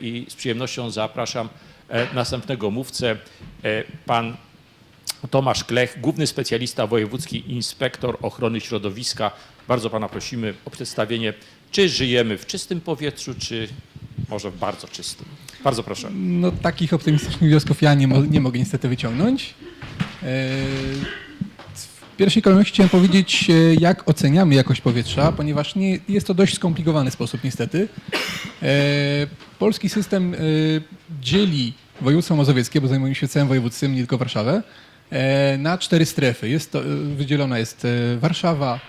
i z przyjemnością zapraszam e, następnego mówcę, e, pan Tomasz Klech, główny specjalista wojewódzki inspektor ochrony środowiska. Bardzo pana prosimy o przedstawienie, czy żyjemy w czystym powietrzu, czy może w bardzo czystym. Bardzo proszę. No takich optymistycznych wniosków ja nie, mo- nie mogę niestety wyciągnąć. W pierwszej kolejności chciałem powiedzieć, e, jak oceniamy jakość powietrza, ponieważ nie, jest to dość skomplikowany sposób niestety. E, Polski system e, dzieli województwo mazowieckie, bo zajmujemy się całym województwem, nie tylko Warszawę, na cztery strefy. Jest to, wydzielona jest Warszawa,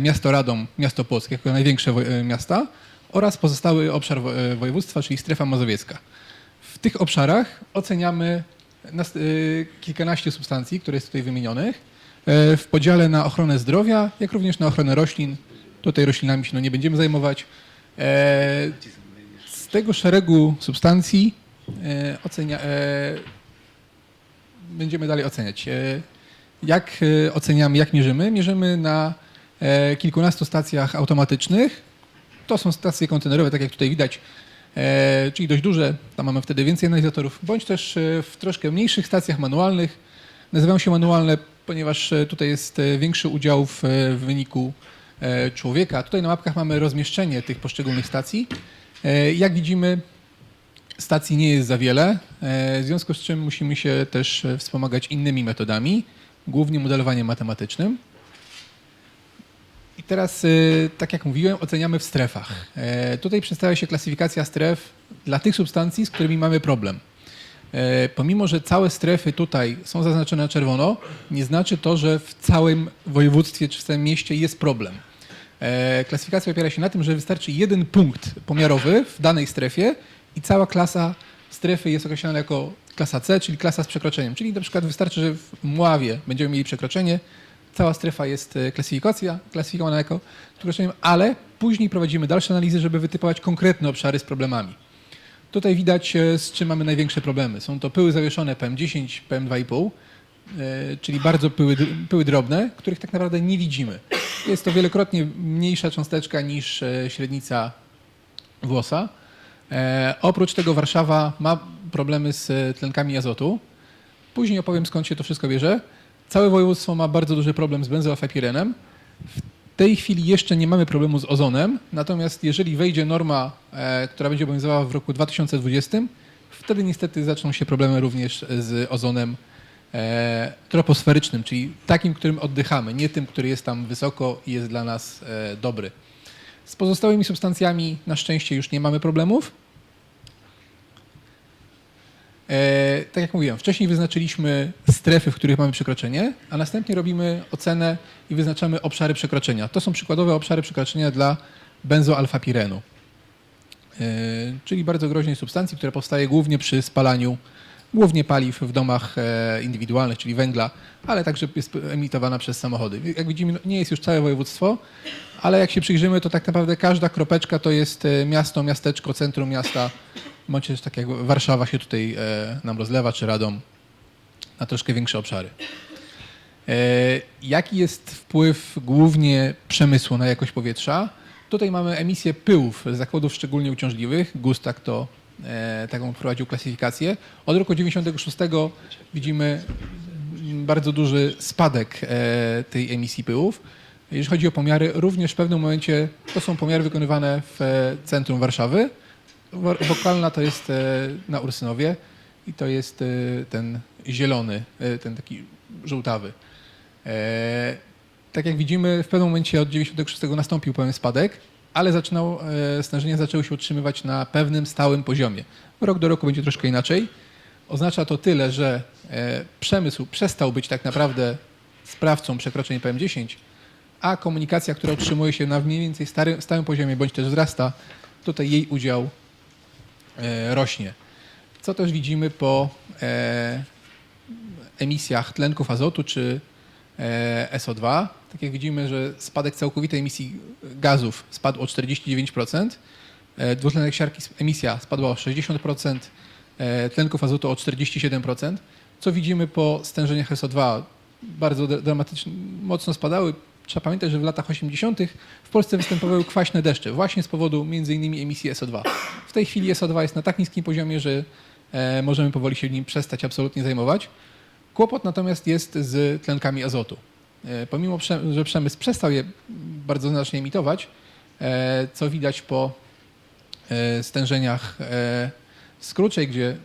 miasto Radom, miasto Płock jako największe miasta oraz pozostały obszar wo- województwa, czyli strefa mazowiecka. W tych obszarach oceniamy kilkanaście substancji, które jest tutaj wymienionych, w podziale na ochronę zdrowia, jak również na ochronę roślin. Tutaj roślinami się no, nie będziemy zajmować. E, z tego szeregu substancji e, ocenia, e, będziemy dalej oceniać. E, jak e, oceniamy, jak mierzymy? Mierzymy na e, kilkunastu stacjach automatycznych. To są stacje kontenerowe, tak jak tutaj widać, e, czyli dość duże. Tam mamy wtedy więcej analizatorów, bądź też e, w troszkę mniejszych stacjach manualnych. Nazywają się manualne, ponieważ e, tutaj jest e, większy udział w, e, wyniku człowieka. Tutaj na mapkach mamy rozmieszczenie tych poszczególnych stacji. Jak widzimy, stacji nie jest za wiele, w związku z czym musimy się też wspomagać innymi metodami, głównie modelowaniem matematycznym. I teraz, tak jak mówiłem, oceniamy w strefach. Tutaj przedstawia się klasyfikacja stref dla tych substancji, z którymi mamy problem. E, Pomimo, że całe strefy tutaj są zaznaczone na czerwono, nie znaczy to, że w całym województwie czy w całym mieście jest problem. E, Klasyfikacja opiera się na tym, że wystarczy jeden punkt pomiarowy w danej strefie i cała klasa strefy jest określana jako klasa C, czyli klasa z przekroczeniem. Czyli na przykład wystarczy, że w Mławie będziemy mieli przekroczenie, cała strefa jest e, klasyfikacja, klasyfikowana jako przekroczeniem, ale później prowadzimy dalsze analizy, żeby wytypować konkretne obszary z problemami. Tutaj widać, e, z czym mamy największe problemy. Są to pyły zawieszone PM10, PM2,5, e, czyli bardzo pyły, pyły drobne, których tak naprawdę nie widzimy. Jest to wielokrotnie mniejsza cząsteczka niż e, średnica włosa. Oprócz tego Warszawa ma problemy z tlenkami azotu. Później opowiem skąd się to wszystko bierze. Całe województwo ma bardzo duży problem z benzoafapirenem. Tej chwili jeszcze nie mamy problemu z ozonem, natomiast jeżeli wejdzie norma, e, która będzie obowiązywała w roku 2020, wtedy niestety zaczną się problemy również z ozonem e, troposferycznym, czyli takim, którym oddychamy, nie tym, który jest tam wysoko i jest dla nas e, dobry. Z pozostałymi substancjami na szczęście już nie mamy problemów. E, tak jak mówiłem, wcześniej wyznaczyliśmy strefy, w których mamy przekroczenie, a następnie robimy ocenę i wyznaczamy obszary przekroczenia. To są przykładowe obszary przekroczenia dla benzoalfapirenu, e, czyli bardzo groźnej substancji, która powstaje głównie przy spalaniu głównie paliw w domach e, indywidualnych, czyli węgla, ale także jest emitowana przez samochody. Jak widzimy, no, nie jest już całe województwo, ale jak się przyjrzymy, to tak naprawdę każda kropeczka to jest e, miasto, miasteczko, centrum miasta, też tak jak Warszawa się tutaj e, nam rozlewa, czy Radom, na troszkę większe obszary. E, Jaki jest wpływ głównie przemysłu na jakość powietrza? Tutaj mamy emisję pyłów z zakładów szczególnie uciążliwych. Gustak to e, taką prowadził klasyfikację. Od roku 96 widzimy bardzo duży spadek e, tej emisji pyłów. Jeżeli chodzi o pomiary, również w pewnym momencie to są pomiary wykonywane w e, centrum Warszawy. Wo- Wokalna to jest e, na Ursynowie i to jest e, ten zielony, e, ten taki żółtawy. Tak jak widzimy, w pewnym momencie od 96 nastąpił pewien spadek, ale zaczynał, e, stężenia zaczęły się utrzymywać na pewnym stałym poziomie. Rok do roku będzie troszkę inaczej. Oznacza to tyle, że przemysł przestał być tak naprawdę sprawcą przekroczeń PM10, a komunikacja, która utrzymuje się na mniej więcej stałym poziomie bądź też wzrasta, tutaj jej udział rośnie. Co też widzimy po e, emisjach tlenków azotu czy e, SO2. Tak jak widzimy, że spadek całkowitej emisji gazów spadł o 49%, e, dwutlenek siarki emisja spadła o 60%, e, tlenków azotu o 47%. Co widzimy po stężeniach SO2? Bardzo dra- dramatycznie, mocno spadały, trzeba pamiętać, że w latach 80. w Polsce występowały kwaśne deszcze właśnie z powodu m.in. emisji SO2. W tej chwili SO2 jest na tak niskim poziomie, że e, możemy powoli się nim przestać absolutnie zajmować. Kłopot natomiast jest z tlenkami azotu. E, Pomimo, że przemysł przestał je bardzo znacznie emitować, e, co widać po stężeniach z Kruczej, gdzie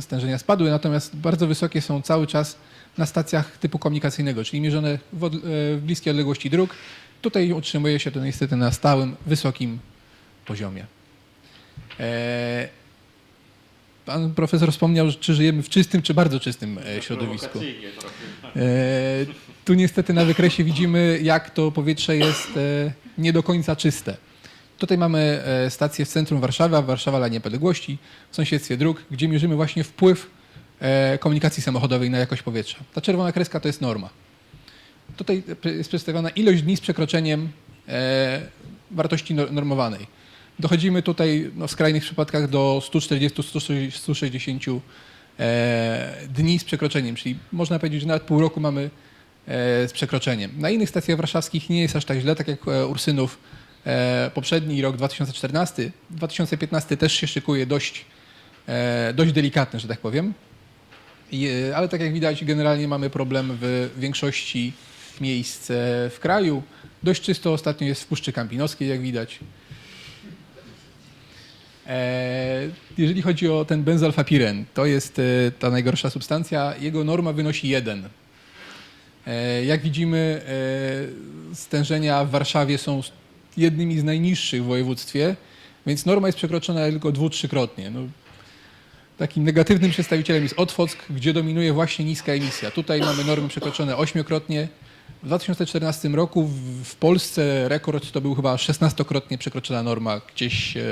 stężenia spadły, natomiast bardzo wysokie są cały czas na stacjach typu komunikacyjnego, czyli mierzone w, od, e, w bliskiej odległości dróg. Tutaj utrzymuje się to niestety na stałym, wysokim poziomie. E, Pan profesor wspomniał, czy żyjemy w czystym, czy bardzo czystym e, środowisku. E, Tu niestety na wykresie widzimy, jak to powietrze jest e, nie do końca czyste. Tutaj mamy stację w centrum Warszawy, a Warszawa dla niepodległości, w sąsiedztwie dróg, gdzie mierzymy właśnie wpływ komunikacji samochodowej na jakość powietrza. Ta czerwona kreska to jest norma. Tutaj jest przedstawiona ilość dni z przekroczeniem e, wartości nor- normowanej. Dochodzimy tutaj no, w skrajnych przypadkach do 140-160 e, dni z przekroczeniem, czyli można powiedzieć, że nawet pół roku mamy e, z przekroczeniem. Na innych stacjach warszawskich nie jest aż tak źle, tak jak e, Ursynów e, poprzedni rok 2014. 2015 też się szykuje dość, e, dość delikatny, że tak powiem. E, ale tak jak widać, generalnie mamy problem w większości miejsc e, w kraju. Dość czysto ostatnio jest w Puszczy Kampinoskiej, jak widać. E, Jeżeli chodzi o ten benzalfapiren, to jest ta najgorsza substancja. Jego norma wynosi 1. E, Jak widzimy, stężenia w Warszawie są jednymi z najniższych w województwie, więc norma jest przekroczona tylko dwu, trzykrotnie. No, takim negatywnym przedstawicielem jest Otwock, gdzie dominuje właśnie niska emisja. Tutaj mamy normy przekroczone ośmiokrotnie. W 2014 roku w- w Polsce rekord to był chyba 16-krotnie przekroczona norma gdzieś e,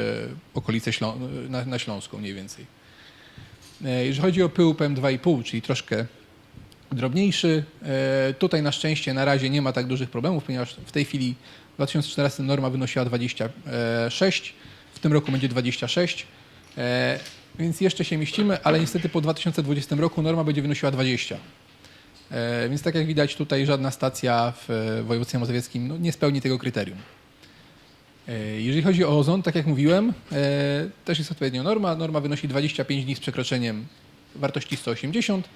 okolice Ślą- na, na Śląską mniej więcej. E, Jeżeli chodzi o pył PM2,5, czyli troszkę drobniejszy, e, tutaj na szczęście na razie nie ma tak dużych problemów, ponieważ w tej chwili w 2014 norma wynosiła 26, w tym roku będzie 26, e, więc jeszcze się mieścimy, ale niestety po 2020 roku norma będzie wynosiła 20. E, Więc tak jak widać tutaj żadna stacja w województwie mazowieckim no, nie spełni tego kryterium. E, Jeżeli chodzi o ozon, tak jak mówiłem, e, też jest odpowiednio norma. Norma wynosi 25 dni z przekroczeniem wartości 180. E,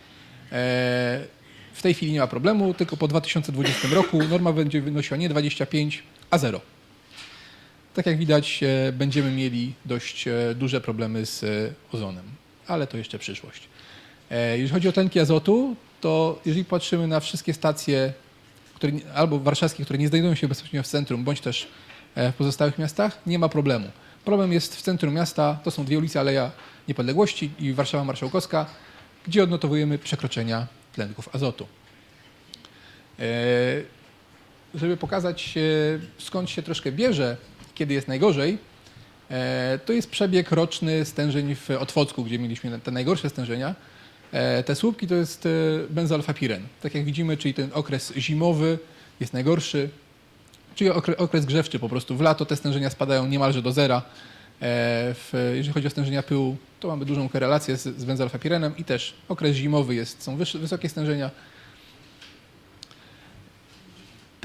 W tej chwili nie ma problemu, tylko po 2020 roku norma będzie wynosiła nie 25, a 0. Tak jak widać, e, będziemy mieli dość e, duże problemy z e, ozonem, ale to jeszcze przyszłość. Jeżeli chodzi o tlenki azotu, to jeżeli patrzymy na wszystkie stacje, które, albo warszawskie, które nie znajdują się bezpośrednio w centrum, bądź też w pozostałych miastach, nie ma problemu. Problem jest w centrum miasta, to są dwie ulice Aleja Niepodległości i Warszawa Marszałkowska, gdzie odnotowujemy przekroczenia tlenków azotu. Żeby pokazać, skąd się troszkę bierze, kiedy jest najgorzej, e, to jest przebieg roczny stężeń w Otwocku, gdzie mieliśmy te najgorsze stężenia. E, Te słupki to jest e, benzalfapiren. Tak jak widzimy, czyli ten okres zimowy jest najgorszy, czyli okre- okres grzewczy po prostu. W lato te stężenia spadają niemalże do zera. Jeżeli chodzi o stężenia pyłu, to mamy dużą korelację z, z benzalfapirenem i też okres zimowy jest, są wysokie stężenia.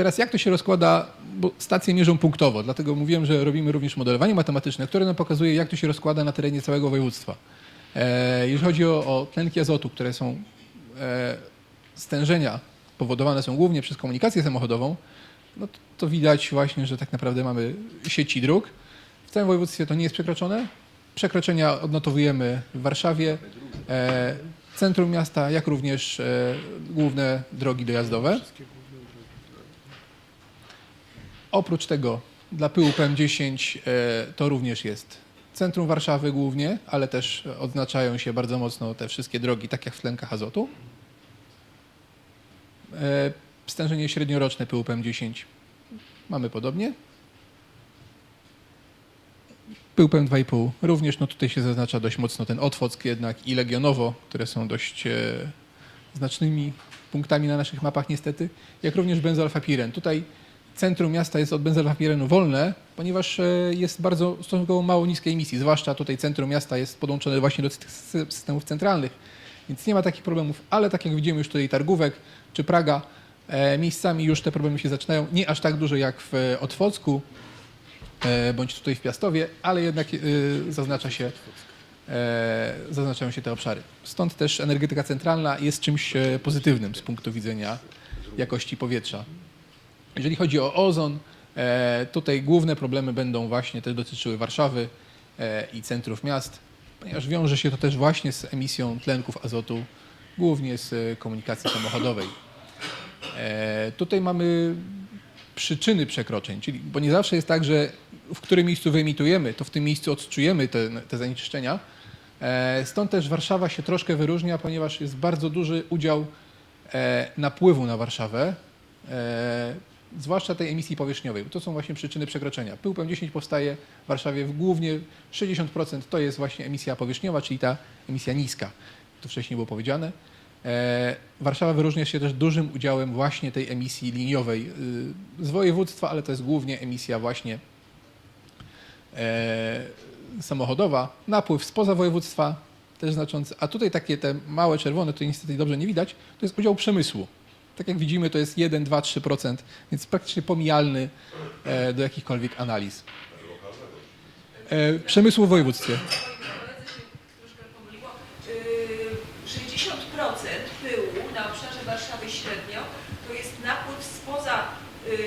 Teraz jak to się rozkłada, bo stacje mierzą punktowo, dlatego mówiłem, że robimy również modelowanie matematyczne, które nam pokazuje, jak to się rozkłada na terenie całego województwa. E, jeżeli chodzi o, o tlenki azotu, które są e, stężenia powodowane są głównie przez komunikację samochodową, no to, to widać właśnie, że tak naprawdę mamy sieci dróg. W całym województwie to nie jest przekroczone. Przekroczenia odnotowujemy w Warszawie, e, centrum miasta, jak również e, główne drogi dojazdowe. Oprócz tego dla pyłu PM10 e, to również jest centrum Warszawy głównie, ale też odznaczają się bardzo mocno te wszystkie drogi, tak jak w tlenkach azotu. E, Stężenie średnioroczne pyłu PM10 mamy podobnie. Pył PM2,5 również, no tutaj się zaznacza dość mocno ten Otwock jednak i Legionowo, które są dość e, znacznymi punktami na naszych mapach niestety, jak również benzalfapiren. Tutaj centrum miasta jest od benzalfapirenu wolne, ponieważ e, jest bardzo stosunkowo mało niskiej emisji, zwłaszcza tutaj centrum miasta jest podłączone właśnie do sy- systemów centralnych, więc nie ma takich problemów, ale tak jak widzimy już tutaj Targówek czy Praga, E, Miejscami już te problemy się zaczynają, nie aż tak duże jak w Otwocku, e, bądź tutaj w Piastowie, ale jednak zaznacza się, zaznaczają się te obszary. Stąd też energetyka centralna jest czymś pozytywnym z punktu widzenia jakości powietrza. Jeżeli chodzi o ozon, e, tutaj główne problemy będą właśnie te dotyczyły Warszawy e, i centrów miast, ponieważ wiąże się to też właśnie z emisją tlenków azotu, głównie z komunikacji samochodowej. E, Tutaj mamy przyczyny przekroczeń, czyli bo nie zawsze jest tak, że w którym miejscu wyemitujemy, to w tym miejscu odczujemy te, te zanieczyszczenia. Stąd też Warszawa się troszkę wyróżnia, ponieważ jest bardzo duży udział napływu na Warszawę, zwłaszcza tej emisji powierzchniowej, bo to są właśnie przyczyny przekroczenia. Pył PM10 powstaje w Warszawie głównie 60% to jest właśnie emisja powierzchniowa, czyli ta emisja niska. To wcześniej było powiedziane. E, Warszawa wyróżnia się też dużym udziałem właśnie tej emisji liniowej y, z województwa, ale to jest głównie emisja właśnie e, samochodowa. Napływ spoza województwa też znaczący. A tutaj takie te małe czerwone, to niestety dobrze nie widać, to jest udział przemysłu. Tak jak widzimy, to jest 1, 2, 3%, więc praktycznie pomijalny e, do jakichkolwiek analiz. E, Przemysłu w województwie. Koledzy się troszkę pomyliło. Yy, 60% pyłu na obszarze Warszawy średnio to jest napływ spoza yy,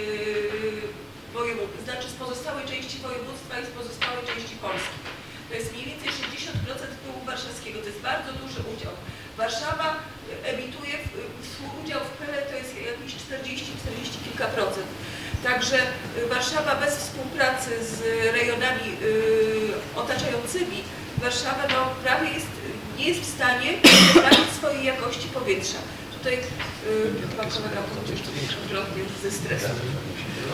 województwa, znaczy z pozostałej części województwa i z pozostałej części Polski. To jest mniej więcej 60% pyłu warszawskiego, to jest bardzo duży udział. Warszawa emituje, w- swój udział w pyle to jest jakieś 40, 40 kilka procent. Także y, Warszawa bez współpracy z rejonami otaczającymi Warszawę no, prawie jest, nie jest w stanie poprawić swojej jakości powietrza. Tutaj chyba kolega jeszcze dwukrotnie ze stresu.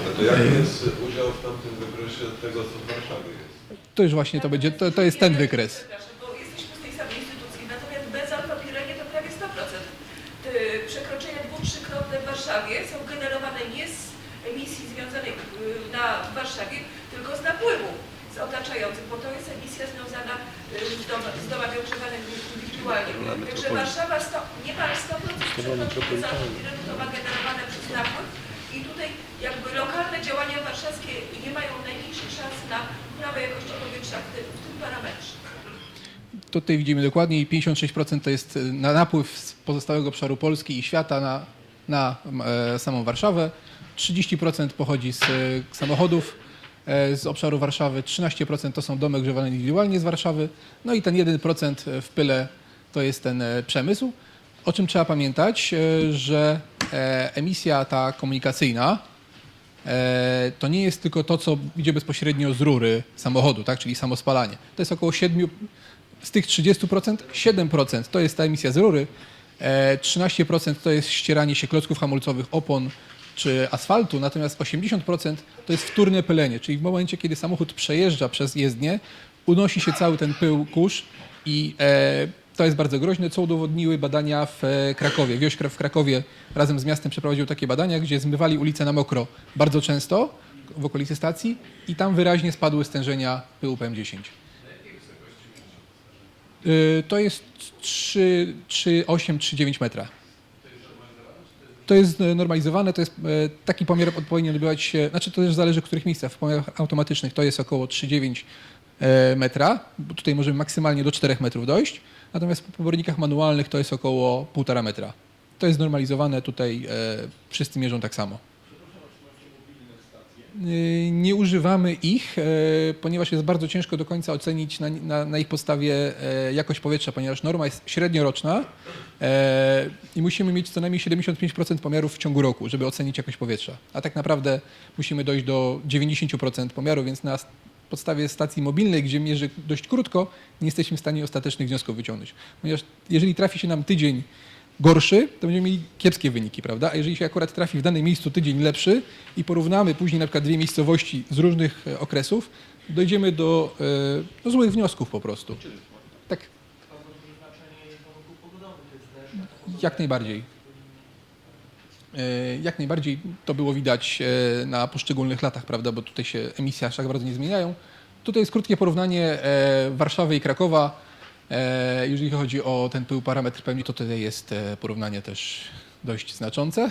Ale to jaki jest udział w tamtym wykresie tego, co w Warszawie jest? To już właśnie to będzie, to, to jest ten wykres. Przepraszam, bo jesteśmy z tej samej instytucji, natomiast bez alfapirenie to prawie 100%. Te przekroczenia dwu, trzykrotne w Warszawie są generowane nie z emisji związanej y, na w Warszawie, tylko z napływu z otaczających, bo to jest emisja związana y, z, dom, z domami ogrzewanymi indywidualnie. Także Warszawa sto, niemal 100% przekroczeń z alfapirenu to ma generowane przez napływ i tutaj jakby lokalne działania warszawskie nie mają najmniejszych szans na poprawę jakości powietrza w tym, w tym parametrze. Tutaj widzimy dokładniej, 56% to jest e, na napływ z pozostałego obszaru Polski i świata na, na e, samą Warszawę. 30% pochodzi z e, samochodów e, z obszaru Warszawy, 13% to są domy ogrzewane indywidualnie z Warszawy, no i ten 1% w pyle to jest ten e, przemysł. O czym trzeba pamiętać, e, że e, emisja ta komunikacyjna, to nie jest tylko to, co idzie bezpośrednio z rury samochodu, tak? czyli samo spalanie. To jest około 7, z tych 30%, 7% to jest ta emisja z rury, e, 13% to jest ścieranie się klocków hamulcowych, opon czy asfaltu, natomiast 80% to jest wtórne pylenie, czyli w momencie, kiedy samochód przejeżdża przez jezdnię, unosi się cały ten pył, kurz i e, to jest bardzo groźne, co udowodniły badania w e, Krakowie. Wioś w Krakowie razem z miastem przeprowadził takie badania, gdzie zmywali ulice na mokro bardzo często w okolicy stacji i tam wyraźnie spadły stężenia pyłu PM10. Y, To jest 3, 3, 8, 3, 9 metra. To jest e, normalizowane, to jest e, taki pomiar powinien odbywać się, znaczy to też zależy w których miejscach. W pomiarach automatycznych to jest około 3,9 e, metra, bo tutaj możemy maksymalnie do 4 metrów dojść, natomiast po pobornikach manualnych to jest około 1,5 metra. To jest normalizowane, tutaj e, wszyscy mierzą tak samo. Y, Nie używamy ich, e, ponieważ jest bardzo ciężko do końca ocenić na, na, na ich podstawie e, jakość powietrza, ponieważ norma jest średnioroczna e, i musimy mieć co najmniej 75% pomiarów w ciągu roku, żeby ocenić jakość powietrza. A tak naprawdę musimy dojść do 90% pomiaru, więc na podstawie stacji mobilnej, gdzie mierzy dość krótko, nie jesteśmy w stanie ostatecznych wniosków wyciągnąć. Ponieważ jeżeli trafi się nam tydzień gorszy, to będziemy mieli kiepskie wyniki, prawda? A jeżeli się akurat trafi w danym miejscu tydzień lepszy i porównamy później na przykład dwie miejscowości z różnych e, okresów, dojdziemy do, e, do złych wniosków po prostu. Tak. Jak najbardziej. E, Jak najbardziej to było widać e, na poszczególnych latach, prawda, bo tutaj się emisje aż tak bardzo nie zmieniają. Tutaj jest krótkie porównanie e, Warszawy i Krakowa. Jeżeli chodzi o ten pył parametr pewnie, to tutaj jest porównanie też dość znaczące.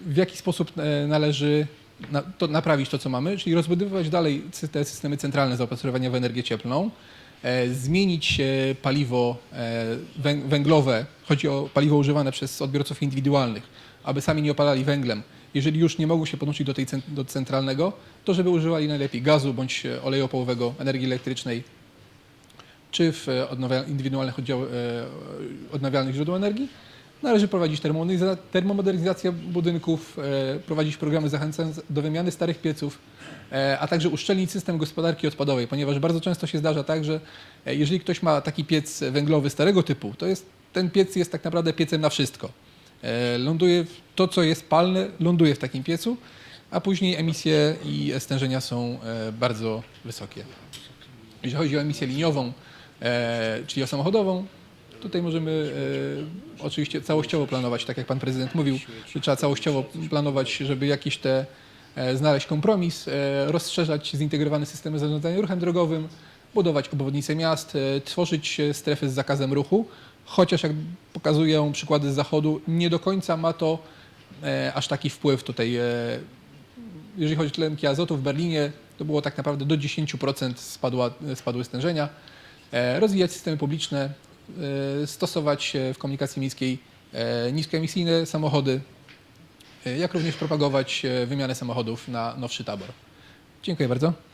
w jaki sposób należy naprawić to, co mamy, czyli rozbudowywać dalej te systemy centralne zaopatrzywania w energię cieplną, zmienić e, paliwo e, węg- węglowe, chodzi o paliwo używane przez odbiorców indywidualnych, aby sami nie opalali węglem. Jeżeli już nie mogą się podłączyć do tej do centralnego, to żeby używali najlepiej gazu bądź e, oleju opałowego, energii elektrycznej, czy w e, indywidualnych oddział, e, odnawialnych źródeł energii. Należy prowadzić termomoderniza- termomodernizację budynków, e, prowadzić programy zachęcające do wymiany starych pieców, e, a także uszczelnić system gospodarki odpadowej, ponieważ bardzo często się zdarza tak, że e, jeżeli ktoś ma taki piec węglowy starego typu, to jest, ten piec jest tak naprawdę piecem na wszystko. Ląduje to, co jest palne, ląduje w takim piecu, a później emisje i stężenia są bardzo wysokie. Jeśli chodzi o emisję liniową, czyli o samochodową, tutaj możemy e, oczywiście całościowo planować, tak jak pan prezydent mówił, że trzeba całościowo planować, żeby jakiś te e, znaleźć kompromis, e, rozszerzać zintegrowane systemy zarządzania ruchem drogowym, budować obwodnice miast, e, tworzyć e, strefy z zakazem ruchu, chociaż jak pokazują przykłady z zachodu, nie do końca ma to e, aż taki wpływ tutaj e, jeżeli chodzi o tlenki azotu w Berlinie, to było tak naprawdę do 10% spadła, spadły stężenia. E, Rozwijać systemy publiczne, e, stosować e, w komunikacji miejskiej e, niskoemisyjne samochody, e, jak również propagować wymianę samochodów na nowszy tabor. Dziękuję bardzo.